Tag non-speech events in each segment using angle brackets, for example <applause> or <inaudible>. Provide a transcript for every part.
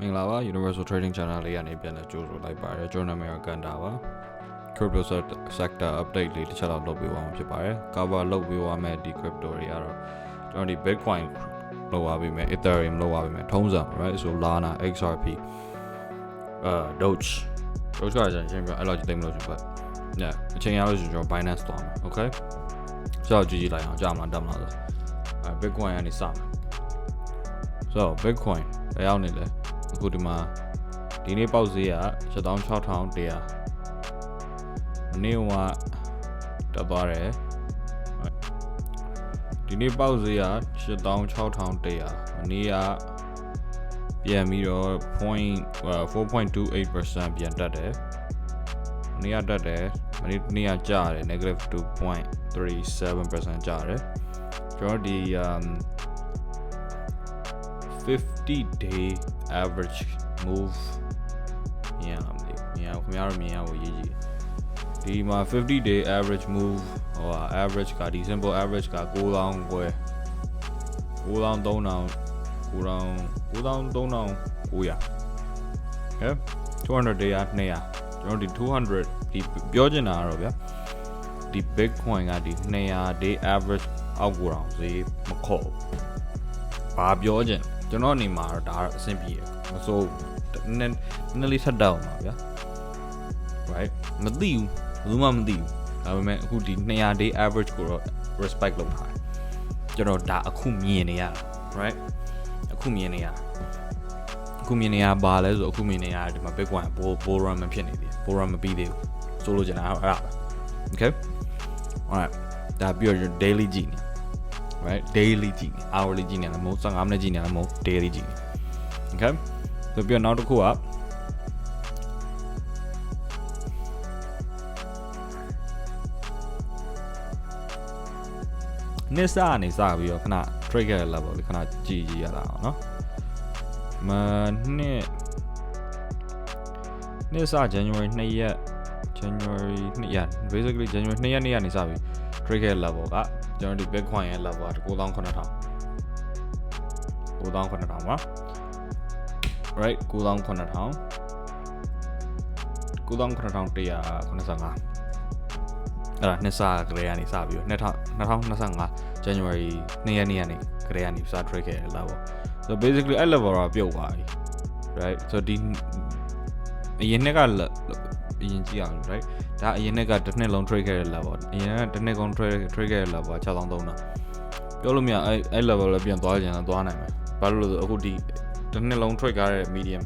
မင်္ဂလာပါ Universal Trading Channel လေးကနေပြန်လည်ကြိုဆိုလိုက်ပါတယ်ကျွန်တော်နာမည်ကကန်တာပါ Crypto sector update လေးတစ်ချက်လောက်လုပ်ပေးသွားမှာဖြစ်ပါတယ် cover လုပ်ပေးသွားမယ်ဒီ crypto တွေကတော့ကျွန်တော်ဒီ Bitcoin လုပ်သွားပေးမယ် Ethereum လုပ်သွားပေးမယ်ထုံးစံ right ဆို Lana XRP အာ Doge Doge ကကျွန်တော်ရှင်းပြအဲ့လိုကြည့်သိမလို့ရှင်ပတ်ညအချိန်ရလို့ကျွန်တော် Binance သွားမယ် okay ဆိုတော့ကြည့်ကြည့်လိုက်အောင်ကြာမလားတက်မလားဆိုအဲ Bitcoin ကနေစမယ် so Bitcoin ဘယ်ရောက်နေလဲ အခုဒီမှာဒီနေ့ပေါက်ဈေးက76,100မနေ့ကတက်သွားတယ်ဒီနေ့ပေါက်ဈေးက76,100မနေ့ကပြန်ပြီးတော့ point 4.28%ပြန်တက်တယ်မနေ့ကတက်တယ်မနေ့နေ့ကကျတယ် negative 2.37%ကျတယ်ကျွန်တော်ဒီ um 50 day average move မြင်ရမှာမသိဘူးမြင်ရခင်ဗျားတို့မြင်ရဖို့ရေးကြည့်ဒီမှာ50 day average move ဟိုဟာ average ကဒီ simple average က9000ကျွဲ9300 9000 9300 900ဟဲ့200 day က200ကျွန်တော်ဒီ200ဒီပြောချင်တာကတော့ဗျာဒီ bitcoin ကဒီ200 day average အောက်ကိုတောင်ဈေးမခေါ်ဘူးဘာပြောချင် ကျွန်တော်အနေမှာတော့ဒါအဆင်ပြေမစိုးနည်းနည်းလေးဆက်တောက်ပါဗျာ right မသိဘူးဘယ်သူမှမသိဘူးဒါပေမဲ့အခုဒီ200 day average ကိုတော့ respect လုပ်ထားတယ်ကျွန်တော်ဒါအခုမြင်နေရတာ right အခုမြင်နေရအခုမြင်နေရပါလဲဆိုအခုမြင်နေရဒီမှာ bitcoin ဘိုးဘိုး run မဖြစ်နေသေးဘူးဘိုး run မပြီးသေးဘူးဆိုလိုချင်တာအဲ့ဒါပဲ okay alright ဒါပြီးတော့ daily ကြည့်နေ right daily ကြည့်နေ hourly ကြည့်နေလားမဟုတ်15မိနစ်ကြည့်နေလားမဟုတ် daily ကြည့်နေ okay ဆိုပြီးတော့နောက်တစ်ခုကနေစာနေစာပြီးတော့ခဏ trigger level လေးခဏကြည့်ကြည့်ရတာပေါ့နော်မနှစ်နှစ်စ January 2ရက် January 2ရက် basically January 2ရက်နေ့ကနေစပြီး trigger level က ကျွန်တော်ဒီ Bitcoin ရဲ့ level က9000 9000 9000ပါ right 9000 9000 9185အဲ့ဒါနှစ်စကလေးကနေစပြီးတော့2025 January 2ရက်နေ့ကနေကလေးကနေစ trade ခဲ့တယ်လားပေါ့ so basically အဲ့ level တော့ပြုတ်သွားပြီ right so ဒီအရင်နှစ်က အရင်ကြည့်အောင် right ဒါအရင်နှစ်ကတစ်နှစ်လုံး trade ခဲ့တဲ့ level အရင်ကတစ်နှစ်ကုန် trade trade ခဲ့တဲ့ level 6300ပြောလို့မရအဲ့အဲ့ level လည်းပြန်သွားကြရင်သွားနိုင်မယ်ဘာလို့လဲဆိုအခုဒီတစ်နှစ်လုံး trade ကားတဲ့ medium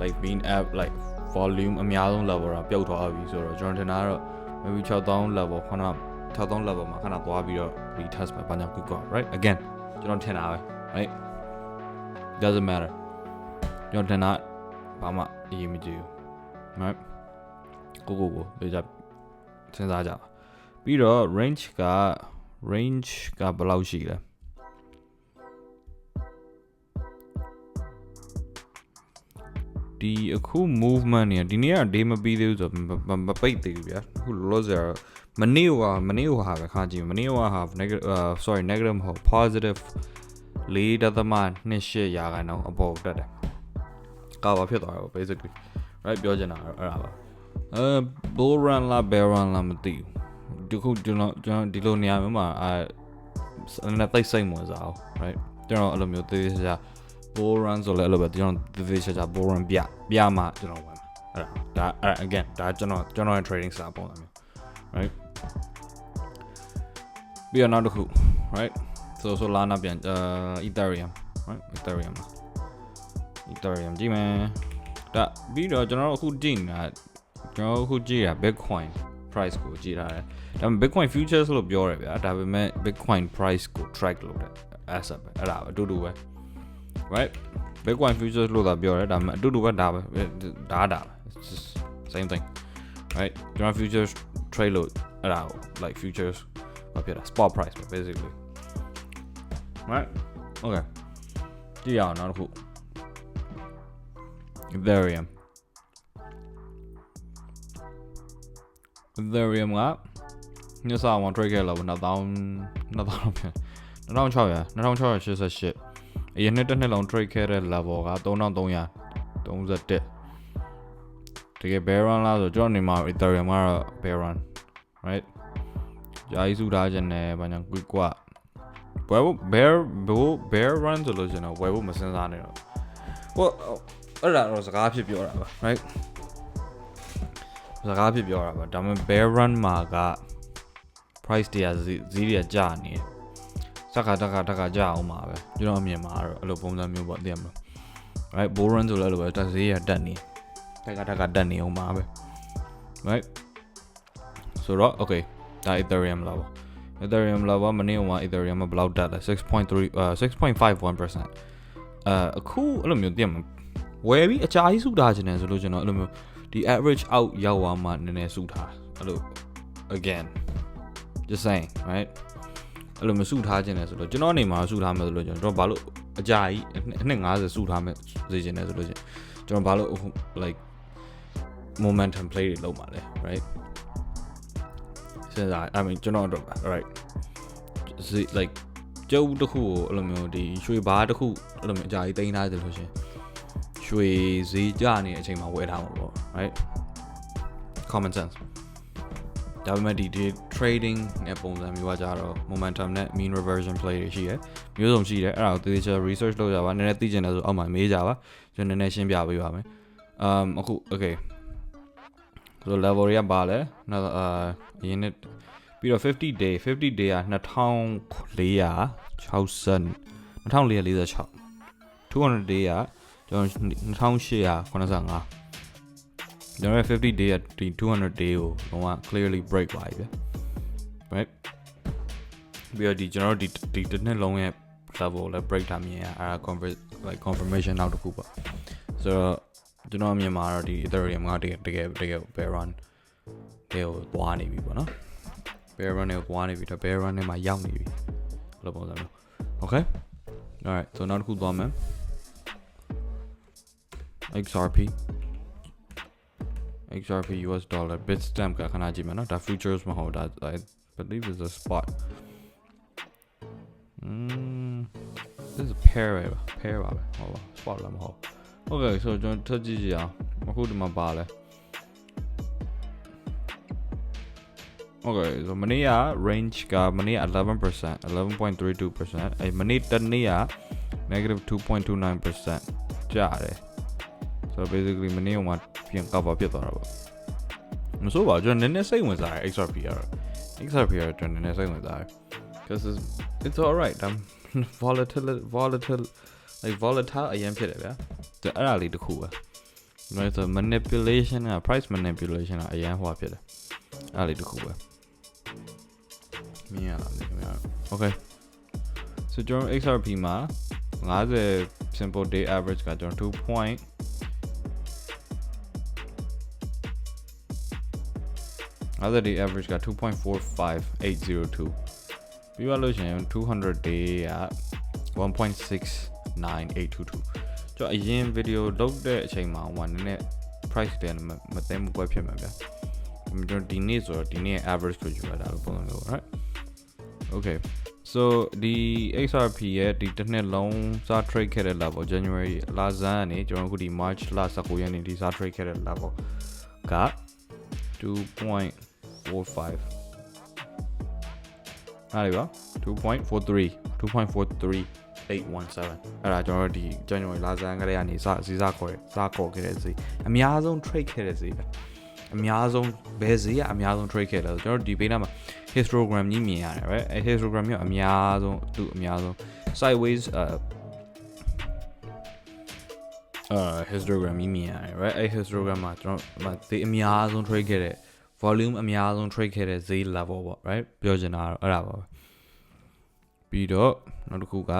like being app like volume အများဆုံး level တော့ပျောက်သွားပြီဆိုတော့ကျွန်တော်ထင်တာကတော့ maybe 6000 level ခဏ6000 level မှာခဏသွားပြီးတော့ retest ပဲဘာကြောင့် quick go right again ကျွန်တော်ထင်တာပဲ right doesn't matter ကျွန်တော်ထင်တာဘာမှအရေးမကြီးဘူး right ကိုကိုကိုလေကြစဉ်းစားကြပါပြီးတော့ range က range ကဘယ်လောက်ရှိလဲဒီအခု movement เนี่ยဒီနေ့က day မပြီးသေးဘူးဆိုတော့မပိတ်သေးဘူးဗျာအခုလောလောဆယ်မနေ့ကမနေ့ကဟာပဲခါကြည့်မနေ့ကဟာ negative sorry negative မဟုတ် positive 4.28ရာခိုင်နှုန်းအပေါ်တက်တယ်ကာဘာဖြစ်သွားတယ် basically right ပြောချင်တာအဲ့ဒါပါ အဲ bull run လား bear run လားမသိဘူးဒီခုကျွန်တော်ကျွန်တော်ဒီလိုနေရာမျိုးမှာအဲနဲ့တိတ်စိတ်ဝင်စားအောင် right ကျွန်တော်အဲ့လိုမျိုးသေးသေးချာ bull run ဆိုလဲအဲ့လိုပဲကျွန်တော်သေသေးချာချာ bull run ပြပြမှကျွန်တော်ဝင်အဲ့ဒါဒါအဲ့ again ဒါကျွန်တော်ကျွန်တော်ရဲ့ trading style ပုံစံမျိုး right ပြီးတော့နောက်တစ်ခု right so Solana ပြန်အာ Ethereum right Ethereum လား Ethereum ကြည့်မယ်ဒါပြီးတော့ကျွန်တော်တို့အခုကြည့်နေတာ ကျွန်တော်တို့အခုကြည့်တာ Bitcoin price ကိုကြည့်ထားတယ်ဒါပေမဲ့ Bitcoin futures လို့ပြောရတယ်ဗျာဒါပေမဲ့ Bitcoin price ကို track လုပ်တဲ့ asset ပဲအဲ့ဒါပဲအတူတူပဲ right bitcoin futures လို့သာပြောတယ်ဒါပေမဲ့အတူတူပဲဒါပဲဒါဒါပဲ it's just same thing right ကျွန်တော် futures trade လို့အဲ့ဒါကို like futures ဘာဖြစ်လဲ spot price ပဲ basically right okay ကြည့်ရအောင်နောက်တစ်ခု ethereum ethereum ကညစာဝန် trade ခဲ့လို့2000 2000ပြန်2600 2688အရင်နှစ်တစ်နှစ်လုံး trade ခဲ့တဲ့ level က3300 31တကယ် bear run လားဆိုကျွန်တော်နေမှာ ethereum ကတော့ bear run right ဂျာကြီးစုထားခြင်းနဲ့ဘာညာ quick ကွာဘယ်ဘ bear ဘို bear run ဆိုလို့ကျွန်တော်ဝယ်ဖို့မစင်စားနဲ့တော့ဟိုအဲ့ဒါတော့စကားဖြစ်ပြောတာပါ right စကားဖြစ်ပြောတာပါဒါပေမဲ့ bear run မှာက price တရားဈေးဈေးတွေကျနေတယ်စက္ကတက်ကတက်ကကြအောင်ပါပဲကျွန်တော်အမြင်မှာတော့အဲ့လိုပုံစံမျိုးပေါ့သိရမလား right bull run ဆိုလည်းအဲ့လိုပဲတက်ဈေးရတက်နေတက်ကတက်ကတက်နေအောင်ပါပဲ right ဆိုတော့ okay ဒါ ethereum လာပါ ethereum လာပါမနေ့က ethereum ဘယ်လောက်တက်လဲ6.3 uh 6.51%အဲအခုအဲ့လိုမျိုးသိရမှာဝယ်ပြီးအကြာကြီးစုထားခြင်းနဲ့ဆိုလို့ကျွန်တော်အဲ့လိုမျိုး ဒီ average out ရောက်သွားမှနည်းနည်းစုထားအဲ့လို again just saying right အဲ့လိုမစုထားခြင်းနဲ့ဆိုလို့ကျွန်တော်အနေမှာစုထားမယ်ဆိုလို့ကျွန်တော်ဘာလို့အကြာကြီးအနှစ်50စုထားမယ်စေခြင်းနဲ့ဆိုလို့ကျွန်တော်ဘာလို့ like momentum play တွေလုပ်မှာလဲ right စဉ်းစား I mean ကျွန်တော်တော့ right like ကျုပ်တစ်ခုကိုအဲ့လိုမျိုးဒီရွှေဘားတစ်ခုအဲ့လိုမျိုးအကြာကြီးတင်ထားတယ်လို့ရှင် ရွှေဈေးကျနေတဲ့အချိန်မှာဝယ်ထားမှာပေါ့ right common sense ဒါပေမဲ့ဒီဒီ trading နဲ့ပုံစံမျိုးကကြတော့ momentum နဲ့ mean reversion play တွေရှိရယ်မျိုးစုံရှိတယ်အဲ့ဒါကိုသေချာ research လုပ်ကြပါနည်းနည်းသိချင်တယ်ဆိုအောက်မှာမေးကြပါကျွန်တော်နည်းနည်းရှင်းပြပေးပါမယ် um အခု okay ဆိုတော့ level တွေကပါလဲနောက်အာအရင်နဲ့ပြီးတော့50 day 50 day က2460 2446 200 day က ကျွန်တော်2885ကျွန်တော်ရဲ့50 day ကဒီ200 day ကိုလုံးဝ clearly break ပါပြီဗျ right ပြီးတော့ဒီကျွန်တော်တို့ဒီဒီတစ်နှစ်လုံးရဲ့ level လဲ break တာမြင်ရအဲ့ဒါ confirm like confirmation နောက်တစ်ခုပေါ့ဆိုတော့ကျွန်တော်အမြင်မှာတော့ဒီ Ethereum ကတကယ်တကယ်တကယ် bear run တဲ့ကိုသွားနေပြီပေါ့နော် bear run နဲ့သွားနေပြီတော့ bear run နဲ့မှာရောက်နေပြီဘယ်လိုပုံစံမျိုး okay alright so နောက်တစ်ခုသွားမယ် XRP XRP US dollar Bitstamp ကခဏကြည့်မယ်နော်ဒါ futures မဟုတ်ဒါ I believe is a spot mm this is a pair ပဲ pair ပါပဲဟုတ်ပါ spot လည်းမဟုတ် okay so ကျွန်တော်ထပ်ကြည့်ကြည့်အောင်အခုဒီမှာပါလဲ okay so မနေ့က range ကမနေ့က11% 11.32%အဲမနေ့တနေ့က negative 2.29%ကျတယ် so basically မနေ့ကမှပြန်ကောက်ပါပြတ်သွားတာပေါ့မဆိုးပါဘူးကျွန်တော်နည်းနည်းစိတ်ဝင်စားတယ် XRP ကတော့ XRP ကတော့ကျွန်တော်နည်းနည်းစိတ်ဝင်စားတယ် because it's, it's all right I'm <laughs> volatile volatile like volatile အရင်ဖြစ်တယ်ဗျာသူအဲ့ဒါလေးတစ်ခုပဲဒါဆို manipulation က price manipulation ကအရင်ဟိုဖြစ်တယ်အဲ့ဒါလေးတစ်ခုပဲမြင်ရလားခင်ဗျာ okay so ကျွန်တော် XRP မှာ50 simple day average ကကျွန်တော်2 point 50 day average က2.45802 ပြီးတော့လို့ရှိရင်200 day က1.69822ကျွန်တော်အရင် video လုပ်တဲ့အချိန်မှာဟိုနည်းနည်း price တဲ့မသိမကွက်ဖြစ်မှာဗျာကျွန်တော်ဒီနေ့ဆိုတော့ဒီနေ့ average ကိုယူရတာလို့ပုံစံမျိုး right okay so ဒီ XRP ရဲ့ဒီတစ်နှစ်လုံးစ trade ခဲ့တဲ့ level January လဆန်းကနေကျွန်တော်အခုဒီ March လ19ရက်နေ့ဒီစ trade ခဲ့တဲ့ level က 2.45အားရပါ2.43 2.43 817အဲ့ဒါကျွန်တော်တို့ဒီ January လဆန်းကလေးကနေစစီးစားခေါ်ရစားခေါ်ခဲ့တဲ့ဈေးအများဆုံး trade ခဲ့တဲ့ဈေးပဲအများဆုံးဘယ်ဈေးကအများဆုံး trade ခဲ့လဲဆိုကျွန်တော်တို့ဒီဘေးနားမှာ histogram ကြီးမြင်ရတယ် right အဲ histogram ကြီးအများဆုံးသူ့အများဆုံး sideways uh uh histogram ကြီးမြင်ရတယ် right အဲ histogram မှာကျွန်တော်ဒီအများဆုံး trade ခဲ့တဲ့ volume အများဆုံး trade ခဲ့တဲ့ဈေး level ပေါ့ right ပြောချင်တာကတော့အဲ့ဒါပါပဲပြီးတော့နောက်တစ်ခုက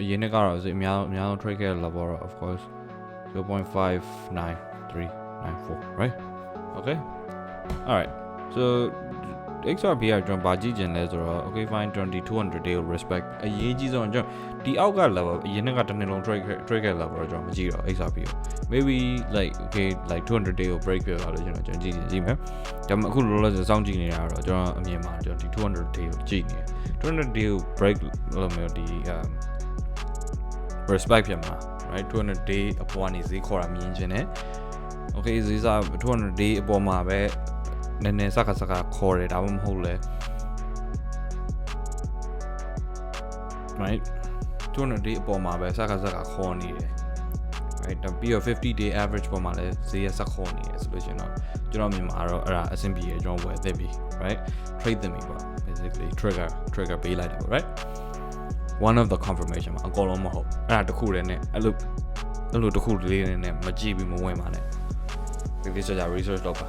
အရင်ကကတော့ဈေးအများအများဆုံး trade ခဲ့တဲ့ level တော့ of course 0.59394 right okay all right so XRP ကကျွန်တော်ဗာကြည့်ကျင်လဲဆိုတော့ okay fine 20 200 day respect အရေးကြီးဆုံးကျွန်တော်ဒီအောက်က level အရင်ကတစ်နှစ်လုံး trade trade ခဲ့ level တော့ကျွန်တော်မကြည့်တော့ XRP ကို maybe like okay like 200 day ကို break ပြသွားလို့ကျွန်တော်ကျွန်တော်ကြည့်ကြည့်မယ်ဒါပေမဲ့အခုလောလောဆယ်စောင့်ကြည့်နေတာတော့ကျွန်တော်အမြင်မှာကျွန်တော်ဒီ200 day ကိုကြည့်နေတယ်200 day ကို break လို့မျိုးဒီ respect ဖြစ်မှာ right 200 day အပေါ်ကနေဈေးခေါ်တာမြင်ခြင်းနဲ့ okay ဈေးစား200 day အပေါ်မှာပဲ နည်းနည်းစကားစကားခေါ်တယ်ဒါမှမဟုတ်လဲ right 200 day အပေါ်မှာပဲစကားစကားခေါ်နေတယ် right ဒါပြီးတော့50 day average ပေါ်မှာလည်းဈေးရဆက်ခေါ်နေတယ်ဆိုလို့ရှရင်တော့ကျွန်တော်မြန်မာတော့အဲ့ဒါအဆင်ပြေရကျွန်တော်ဝယ်သိပြီ right trade သိပြီပေါ့ basically trigger trigger ပေးလိုက်တယ်ပေါ့ right one of the confirmation မှာအကုန်လုံးမဟုတ်အဲ့ဒါတစ်ခုတည်းနဲ့အဲ့လိုအဲ့လိုတစ်ခုလေးနဲ့မကြည့်ပြီးမဝင်ပါနဲ့ဒီကိစ္စကြ research လုပ်ပါ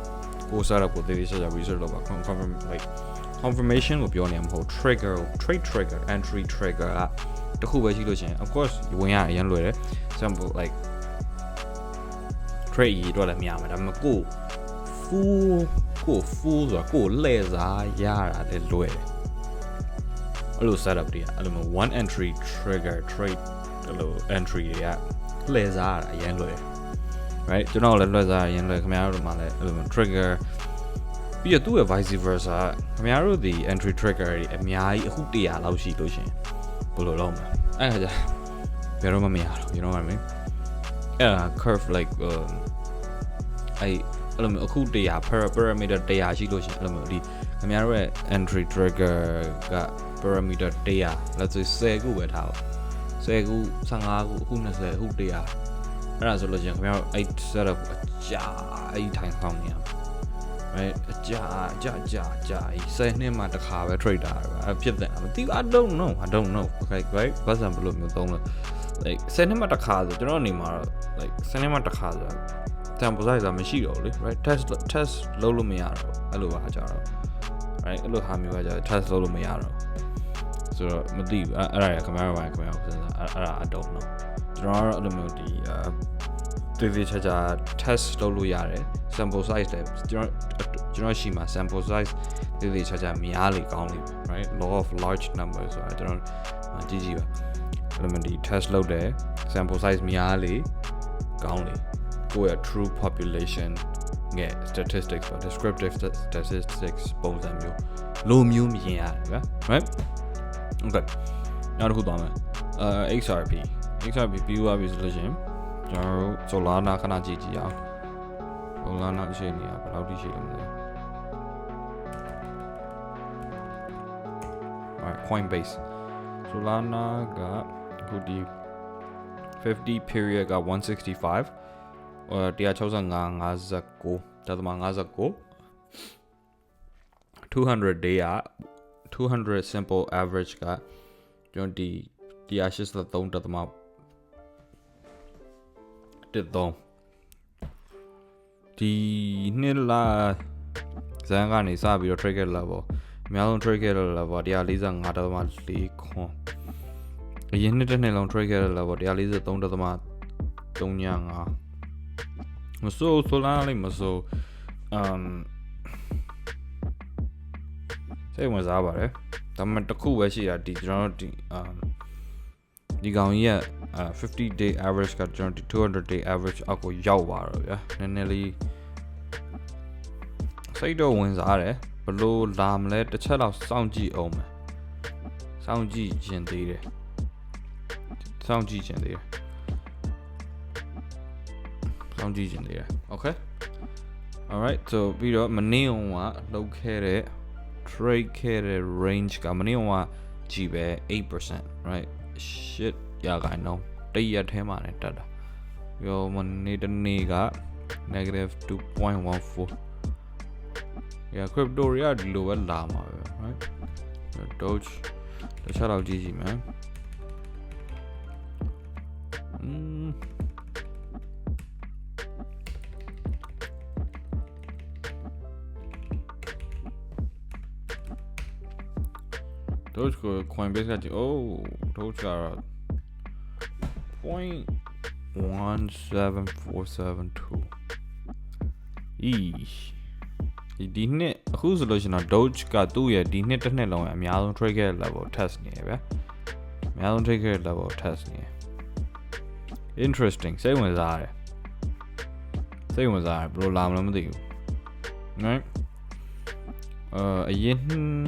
ကိုစားတော့ကိုဒီကိစ္စကြ research လုပ်ပါ confirm like confirmation ကိုပြောနေမှာမဟုတ် trigger ကို trade trigger entry trigger ကတစ်ခုပဲရှိလို့ရှရင် of course ဝင်ရအရင်လွယ်တယ် example like trade ရေးတော့လည်းမရမှာဒါပေမဲ့ကို full ကို full ဆိုတာကိုလှည့်စားရတာလည်းလွယ်တယ်အဲ့လို setup တွေကအဲ့လိုမျိုး one entry trigger trade အဲ့လို entry တွေကလှည့်စားရတာအရင်လွယ်တယ် right ကျွန်တော်လည်းလွယ်စားရအရင်လွယ်ခင်ဗျားတို့မှလည်းအဲ့လိုမျိုး trigger ပြီးတော့သူ့ရဲ့ vice versa ခင်ဗျားတို့ဒီ entry trigger တွေအများကြီးအခု100လောက်ရှိလို့ရှရင်ဘယ်လိုလုပ်မလဲအဲ့ခါကျဘယ်တော့မှမရတော့ you know what I mean အဲ့ဒါ curve like um အဲ့အဲ့လိုမျိုးအခု100 para- parameter 100ရှိလို့ရှရင်အဲ့လိုမျိုးဒီခင်ဗျားတို့ရဲ့ entry trigger က parameter 100 let's say 10ခုပဲထားအောင်10ခု15ခုအခု20အခု100 အဲ့ဒါဆိုလို့ရှရင်ခင်ဗျားတို့အဲ့ setup ကိုအကြာအဲ့ထိုင်ဆောင်နေရမှာ right အကြာအကြာအကြာအကြာအဲ့10နှစ်မှတစ်ခါပဲ trade တာပဲအဲ့ဖြစ်တယ်မသိဘူး I don't know I don't know okay right ဘာစံဘယ်လိုမျိုးသုံးလဲ like 10နှစ်မှတစ်ခါဆိုကျွန်တော်အနေမှာတော့ like 10နှစ်မှတစ်ခါဆို sample size ကမရှိတော့ဘူးလေ right test test လုပ်လို့မရတော့ဘူးအဲ့လိုပါကြတော့ right အဲ့လိုဟာမျိုးကကြ test လုပ်လို့မရတော့ဘူးဆိုတော့မသိဘူးအဲ့အဲ့ဒါရခင်ဗျားတို့ဘာခင်ဗျားတို့စဉ်းစားအဲ့အဲ့ဒါ I don't know ကျွန်တော်ကတော့အဲ့လိုမျိုးဒီအာတည်တည်ချာချာ test လုပ်လို့ရတယ် sample size လည်းကျွန်တော်ကျွန်တော်ရှိမှာ sample size တည်တည်ချာချာများလေကောင်းလေပဲ right law of large number ဆိုတာကျွန်တော်ကြည့်ကြည့်ပါအဲ့လိုမျိုးဒီ test လုပ်တယ် sample size များလေကောင်းလေကိုယ့်ရဲ့ true population ငယ် statistics ပါ descriptive statistics ပုံစံမျိုးလိုမျိုးမြင်ရတယ်ဗျာ right okay နောက်တစ်ခုသွားမယ်အဲ XRP XRP ပြီးသွားပြီဆိုလို့ရှရင်ကျွန်တော်တို့ Solana ခဏကြည့်ကြည့်အောင် Solana ရှိနေတာဘယ်လောက်ထိရှိလို့မလဲ Alright Coinbase Solana ကအခုဒီ50 period က165ဟို165 59တသမ59 200 day က200 simple average ကကျွန်တော်ဒီ183တသမ 13ဒီနှစ်လာဇန်ကနေစပြီးတော့ trade level အများဆုံး trade level 145တသမ4ခွန်အရင်နှစ်တစ်နှစ်လုံး trade level 143တသမ35မစိုးဆိုလာလေးမစိုးအမ်စိတ်ဝင်စားပါတယ်ဒါပေမဲ့တစ်ခုပဲရှိတာဒီကျွန်တော်တို့ဒီအမ်ဒီကောင်ကြီးက အာ50 day average ကကျွန်တော်ဒီ200 day average အောက်ကိုရောက်သွားတော့ဗျာနည်းနည်းလေးစိတ်တော့ဝင်စားတယ်ဘလို့လာမလဲတစ်ချက်တော့စောင့်ကြည့်အောင်မယ်စောင့်ကြည့်ခြင်းသေးတယ်စောင့်ကြည့်ခြင်းသေးတယ်စောင့်ကြည့်ခြင်းသေးတယ် okay alright so ပြီးတော့မနေ့ကလောက်ခဲ့တဲ့ trade ခဲ့တဲ့ range ကမနေ့ကကြည့်ပဲ8% right shit ရခိုင်တော့တရက်ထဲမှာနဲ့တက်တာရောမနေ့တနေ့က negative 2.14 yeah crypto တွေကဒီလိုပဲလာမှာပဲ right doge တခြားတော့ကြည့်ကြည့်မယ်อืม Doge ကို Coinbase ကကြည့် oh Doge ကတော့ 0.17472 eesh ဒီဒီနှစ်အခုဆိုလို့ရှိရင်တော့ Doge ကသူ့ရဲ့ဒီနှစ်တစ်နှစ်လုံးရဲ့အများဆုံး trade ခဲ့ level test နေရဗျာအများဆုံး trade ခဲ့ level test နေရ interesting စိတ်ဝင်စားရတယ်စိတ်ဝင်စားရတယ်ဘယ်လိုလာမလဲမသိဘူး right အာအရင်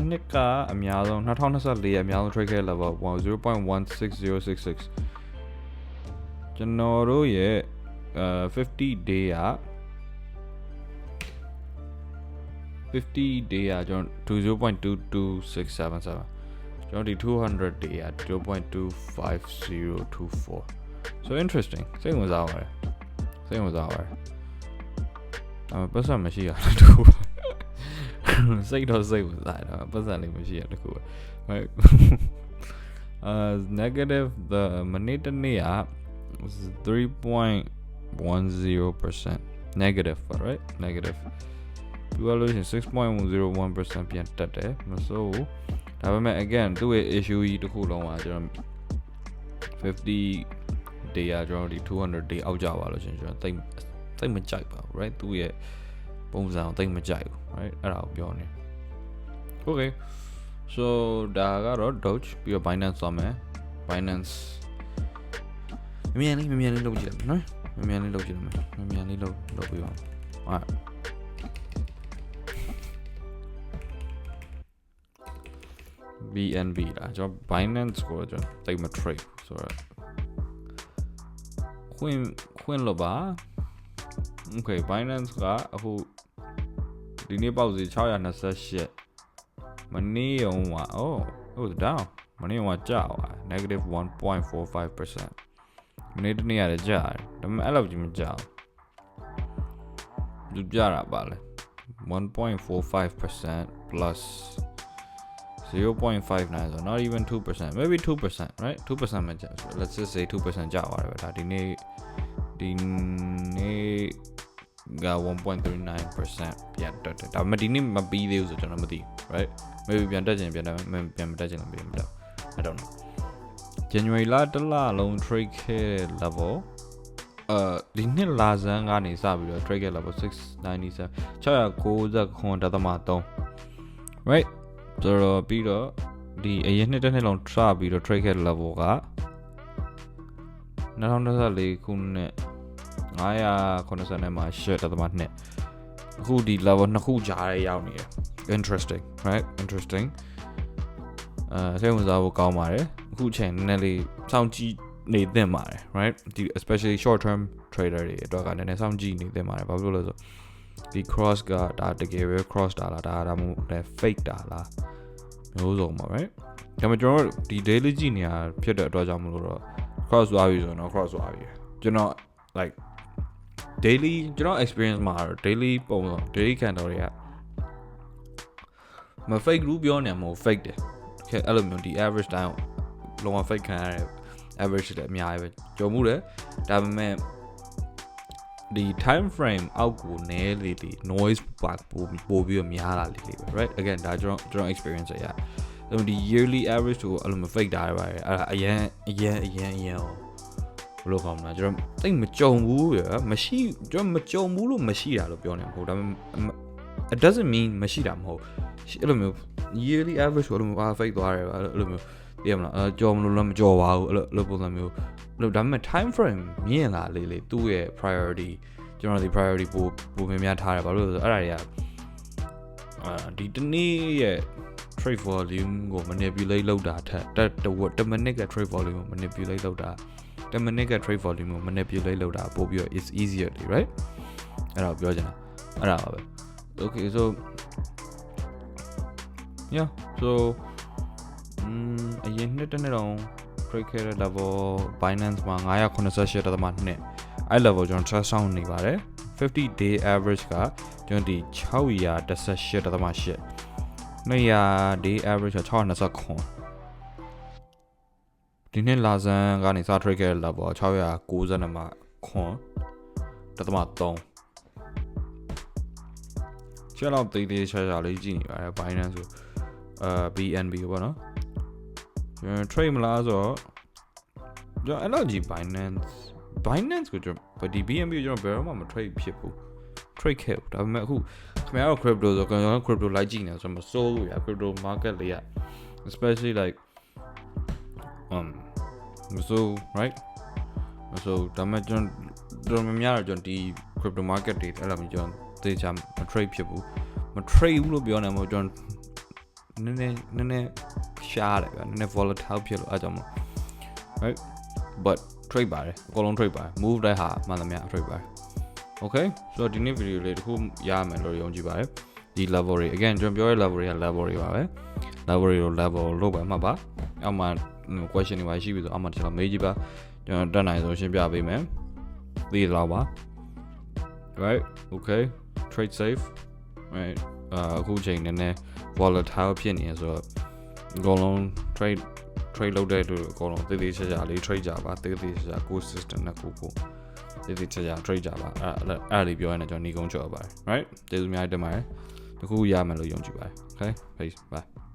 နှစ်ကအများဆုံး2024ရဲ့အများဆုံး trade care level 0.16066 ကျွန်တော်တို့ရဲ့အဲ50 day က50 day ကကျွန်တော်20.22677ကျွန်တော်ဒီ200 day က0.25024 so interesting စိတ်ဝင်စားပါတယ်စိတ်ဝင်စားပါတယ်အမပတ်စံမရှိရတခုစိတ်တော့စိတ်ဝင်စားတယ်ပတ်စံလေးမရှိရတခု right uh negative the မနေ့တနေ့က was 3.10% negative right negative ပြောရလို့ရှိရင်6.01%ပြန်တက်တယ်မဆိုးဒါပေမဲ့ again သူ့ရဲ့ issue ကြီးတစ်ခုလုံးကကျွန်တော်50 day ကကျွန်တော်ဒီ200 day အောက်ကြပါလို့ရှိရင်ကျွန်တော်တိတ်တိတ်မကြိုက်ပါဘူး right သူ့ရဲ့ပုံစံကိုတိတ်မကြိုက်ဘူး right အဲ့ဒါကိုပြောနေ okay so ဒါကတော့ Doge ပြီးတော့ Binance သွားမယ် Binance မမြန်လေးမမြန်လေးလုပ်ကြည့်လိုက်မယ်နော်မမြန်လေးလုပ်ကြည့်လိုက်မယ်မမြန်လေးလုပ်လုပ်ပြီးပါဟုတ် BNB လားကျွန်တော် Binance ကိုကျွန်တော်တိတ်မ trade ဆိုတော့ခွင့်ခွင့်လို့ပါ Okay Binance ကအခုဒီနေ့ပေါက်စီ628မနေ့ရောက oh it was down မနေ့ကကြာသွား negative 1.45%မ နေ့တနေ့ရတယ်ကြာတယ်ဒါပေမဲ့အဲ့လိုကြီးမကြာဘူးသူကြာတာပါလေ1.45% plus 0.59 so not even 2% maybe 2% right 2%မှကြာ so let's just say 2%ကြာသွားတယ်ပဲဒါဒီနေ့ဒီနေ့က1.39%ပြန်တက်တယ်ဒါပေမဲ့ဒီနေ့မပြီးသေးဘူးဆိုကျွန်တော်မသိဘူး right maybe ပြန်တက်ချင်ပြန်တက်ပြန်မတက်ချင်လည်းပြန်မတက် I don't know January လတစ်လလုံး trade ခဲ့တဲ့ level အာဒီနှစ်လာဇန်ကနေစပြီးတော့ trade ခဲ့ level 697 699.3 right ဆိုတော့ပြီးတော့ဒီအရင်နှစ်တစ်နှစ်လုံးစပြီးတော့ trade ခဲ့ level က2024ခုနှစ်980နဲ့မှာ8.2အခုဒီ level နှစ်ခုကြားရဲရောက်နေတယ် interesting right interesting အဲစိတ်ဝင်စားဖို့ကောင်းပါတယ်အခုချိန်နည်းနည်းလေးစောင့်ကြည့်နေသင့်ပါတယ် right ဒီ especially short term trader တွေအတွက်ကနည်းနည်းစောင့်ကြည့်နေသင့်ပါတယ်ဘာဖြစ်လို့လဲဆိုဒီ cross ကဒါတကယ်ပဲ cross တာလားဒါဒါမှမဟုတ် fake တာလားမျိုးစုံပါ right ဒါပေမဲ့ကျွန်တော်တို့ဒီ daily ကြည့်နေရဖြစ်တဲ့အတွက်ကြောင့်မလို့တော့ cross သွားပြီဆိုတော့ cross သွားပြီကျွန်တော် like daily ကျွန်တော် experience မှာတော့ daily ပုံစံ daily candle တွေကမ fake ဘူးပြောနေမှာမဟုတ် fake တယ်ခဲ အဲ့လိုမျိုးဒီ average တိုင်းလုံးဝ fake ခံရတဲ့ average တွေအများကြီးပဲကြုံမှုတယ်ဒါပေမဲ့ဒီ time frame အောက်ကိုနည်းလေလေ noise ပါပို့ပို့ပြီးတော့များလာလေလေပဲ right again ဒါကျွန်တော်ကျွန်တော် experience ရအဲ့ဒီ yearly average ကိုအဲ့လိုမျိုး fake တာရပါတယ်အဲ့ဒါအရန်အရန်အရန်အရန်ဘယ်လိုကောင်းမလဲကျွန်တော်တိတ်မကြုံဘူးရမရှိကျွန်တော်မကြုံဘူးလို့မရှိတာလို့ပြောနေမှာမဟုတ်ဒါပေမဲ့ it doesn't mean မရှိတာမဟုတ်အဲ့လိုမျိုး yearly average ကိုအဲ့လိုမျိုးပါ fake သွားတယ်အဲ့လိုမျိုးသိရမလားအဲကြော်မလို့လည်းမကြော်ပါဘူးအဲ့လိုအဲ့လိုပုံစံမျိုးအဲ့လိုဒါပေမဲ့ time frame မြင်လာလေလေသူ့ရဲ့ priority ကျွန်တော်ဒီ priority ပိုပိုများများထားတယ်ဘာလို့လဲဆိုတော့အဲ့ဒါတွေကအာဒီတနေ့ရဲ့ trade volume ကို manipulate လုပ်တာထက်တက်တဝက်10 minute က trade volume ကို manipulate လုပ်တာ10 minute က trade volume ကို manipulate လုပ်တာပို့ပြီးတော့ is easier right အဲ့ဒါကိုပြောချင်တာအဲ့ဒါပါပဲ okay so yeah so อืมအရင်နှစ်တစ်နှစ်တော့ trade ခဲ့တဲ့ level Binance မှာ988.2အဲ့ level ကျွန်တော် trust ဆောင်နေပါတယ်50 day average ကကျွန်တော်ဒီ618.8 200 day average က629ဒီနှစ်လာဇန်ကနေစ trade ခဲ့တဲ့ level 690နဲ့မှခွန်တသမ3 ချက်တော့တေးသေးချာချာလေးကြည့်နေပါတယ် Binance ကိုအာ BNB ပေါ့နော်ကျွန်တော် trade မလားဆိုတော့ကျွန်တော်အဲ့လိုကြီး Binance Binance ကိုကျွန်တော်ဒီ BNB ကိုကျွန်တော်ဘယ်တော့မှမ trade ဖြစ်ဘူး trade ခဲ့ဘူးဒါပေမဲ့အခုခင်ဗျားတို့ crypto ဆိုကျွန်တော် crypto လိုက်ကြည့်နေဆိုတော့မစိုးဘူးဗျာ crypto market လေးက especially like um မစိုး right မစိုးဒါပေမဲ့ကျွန်တော်တော်များများတော့ကျွန်တော်ဒီ crypto market တွေအဲ့လိုမျိုးကျွန်တော် သေချာမ trade ဖြစ်ဘူးမ trade ဘူးလို့ပြောနေမှာကျွန်တော်နည်းနည်းနည်းနည်းရှားတယ်ဗျာနည်းနည်း volatile ဖြစ်လို့အားကြောင့်မ right but trade ပါတယ်အကုန်လုံး trade ပါတယ် move တဲ့ဟာမှန်သမျှ trade ပါတယ် okay ဆိုတော့ဒီနေ့ video လေးတစ်ခုရမယ်လို့ယုံကြည်ပါတယ်ဒီ level တွေ again ကျွန်တော်ပြောတဲ့ level တွေက level တွေပါပဲ level တွေကို level လို့ပဲမှတ်ပါအောက်မှာ question တွေပါရှိပြီဆိုအောက်မှာကျွန်တော်မေးကြည့်ပါကျွန်တော်တက်နိုင်ဆိုရှင်းပြပေးမယ်သိလောက်ပါ right okay trade safe right အခုချိန်နည်းနည်း volatile ဖြစ်နေရဆိုတော့အကုန်လုံး trade trade လုပ်တဲ့လူအကုန်လုံးတည်တည်ချာချာလေး trade ကြပါတည်တည်ချာချာကို system နဲ့ကိုကိုတည်တည်ချာချာ trade ကြပါအဲ့အဲ့အဲ့လေးပြောရရင်ကျွန်တော်ညီကုန်းချော်ပါတယ် right ကျေးဇူးအများကြီးတင်ပါတယ်တခုရမယ်လို့ယုံကြည်ပါတယ် okay peace bye